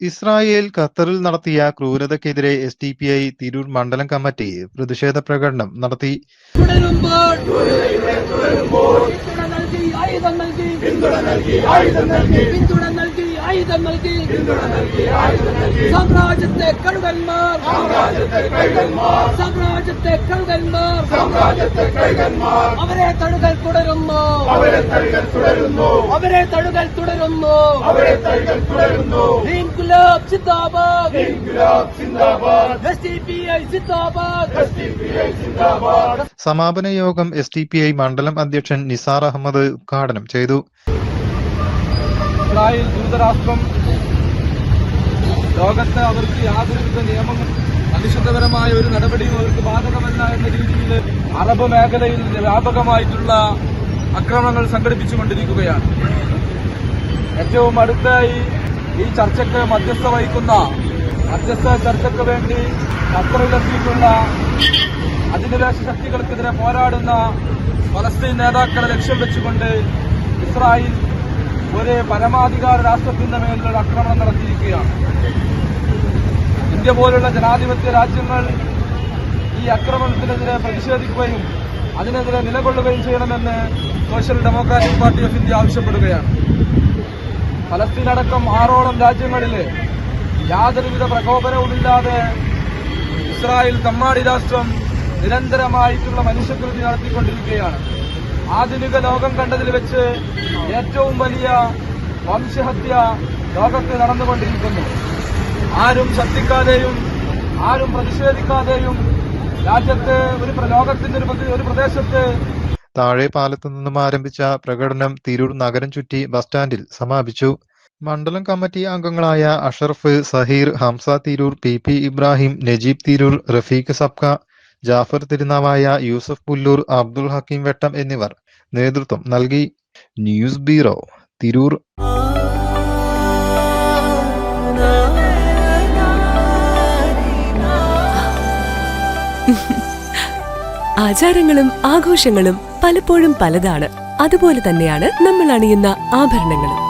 Israel ഖത്തറിൽ നടത്തിയ ക്രൂരതയ്ക്കെതിരെ S D P I Tirur മണ്ഡലം കമ്മിറ്റി പ്രതിഷേധ പ്രകടനം നടത്തി. പിന്തുണ നൽകി. ആയുധം നൽകി. സാമ്രാജ്യത്തെ കഴുകന്മാർ. സാമ്രാജ്യത്തെ കഴുകന്മാർ. അവരെ തഴുകൽ തുടരുന്നു. അവരെ തഴുകൽ തുടരുന്നു. ഇൻകുലാബ് സിന്ദാബാദ് എസ് ഡി പി ഐ സിന്ദാബാദ് സമാപന യോഗം എസ് ഡി പി ഐ മണ്ഡലം അധ്യക്ഷൻ നിസാർ അഹമ്മദ് ഉദ്ഘാടനം ചെയ്തു. ഇസ്രായേൽ ദൂതരാഷ്ട്രം ലോകത്ത് അവർക്ക് യാതൊരുവിധ നിയമങ്ങൾ മനുഷ്യത്വപരമായ ഒരു നടപടിയും അവർക്ക് ബാധകമല്ല എന്ന രീതിയിൽ അറബ് മേഖലയിൽ വ്യാപകമായിട്ടുള്ള അക്രമങ്ങൾ സംഘടിപ്പിച്ചുകൊണ്ടിരിക്കുകയാണ് ഏറ്റവും അടുത്തായി ഈ ചർച്ചയ്ക്ക് മധ്യസ്ഥ വഹിക്കുന്ന മധ്യസ്ഥ ചർച്ചയ്ക്ക് വേണ്ടി ഖത്തറിലെത്തിയിട്ടുള്ള അധിനിവേശ ശക്തികൾക്കെതിരെ പോരാടുന്ന പലസ്തീൻ നേതാക്കളെ ലക്ഷ്യം വെച്ചുകൊണ്ട് ഇസ്രായേൽ ഒരു പരമാധികാര രാഷ്ട്രത്തിന്റെ മേലുള്ള ആക്രമണം നടത്തിയിരിക്കുകയാണ്. ഇന്ത്യ പോലുള്ള ജനാധിപത്യ രാജ്യങ്ങൾ ഈ ആക്രമണത്തിനെതിരെ പ്രതിഷേധിക്കുകയും അതിനെതിരെ നിലകൊള്ളുകയും ചെയ്യണമെന്ന് social democratic party of India ആവശ്യപ്പെടുകയാണ്. ഫലസ്തീൻ അടക്കം ആറോളം രാജ്യങ്ങളിൽ യാതൊരുവിധ പ്രകോപനവുമില്ലാതെ ഇസ്രായേൽ തമ്മാടി രാഷ്ട്രം നിരന്തരമായിട്ടുള്ള മനുഷ്യകൃതി നടത്തിക്കൊണ്ടിരിക്കുകയാണ്. ആധുനിക ലോകം കണ്ടതിൽ വെച്ച് ഏറ്റവും വലിയ വംശഹത്യ ലോകത്ത് നടന്നുകൊണ്ടിരിക്കുന്നു. ആരും ശബ്ദിക്കാതെയും ആരും പ്രതിഷേധിക്കാതെയും രാജ്യത്ത് ഒരു ലോകത്തിന്റെ ഒരു പ്രദേശത്ത് താഴെ പാലത്തു നിന്നും ആരംഭിച്ച പ്രകടനം തിരൂർ നഗരം ചുറ്റി ബസ് സ്റ്റാൻഡിൽ സമാപിച്ചു. മണ്ഡലം കമ്മിറ്റി അംഗങ്ങളായ Ashraf Zaheer Hamza Tirur P P Ibrahim Najeeb Tirur Rafeeq Sabkha Jafar Tirunavaya Yusuf Pullur Abdul Hakeem Vettam എന്നിവർ നേതൃത്വം നൽകി. News bureau Tirur. ആചാരങ്ങളും ആഘോഷങ്ങളും പലപ്പോഴും പലതാണ്. അതുപോലെ തന്നെയാണ് നമ്മൾ അണിയുന്ന ആഭരണങ്ങളും.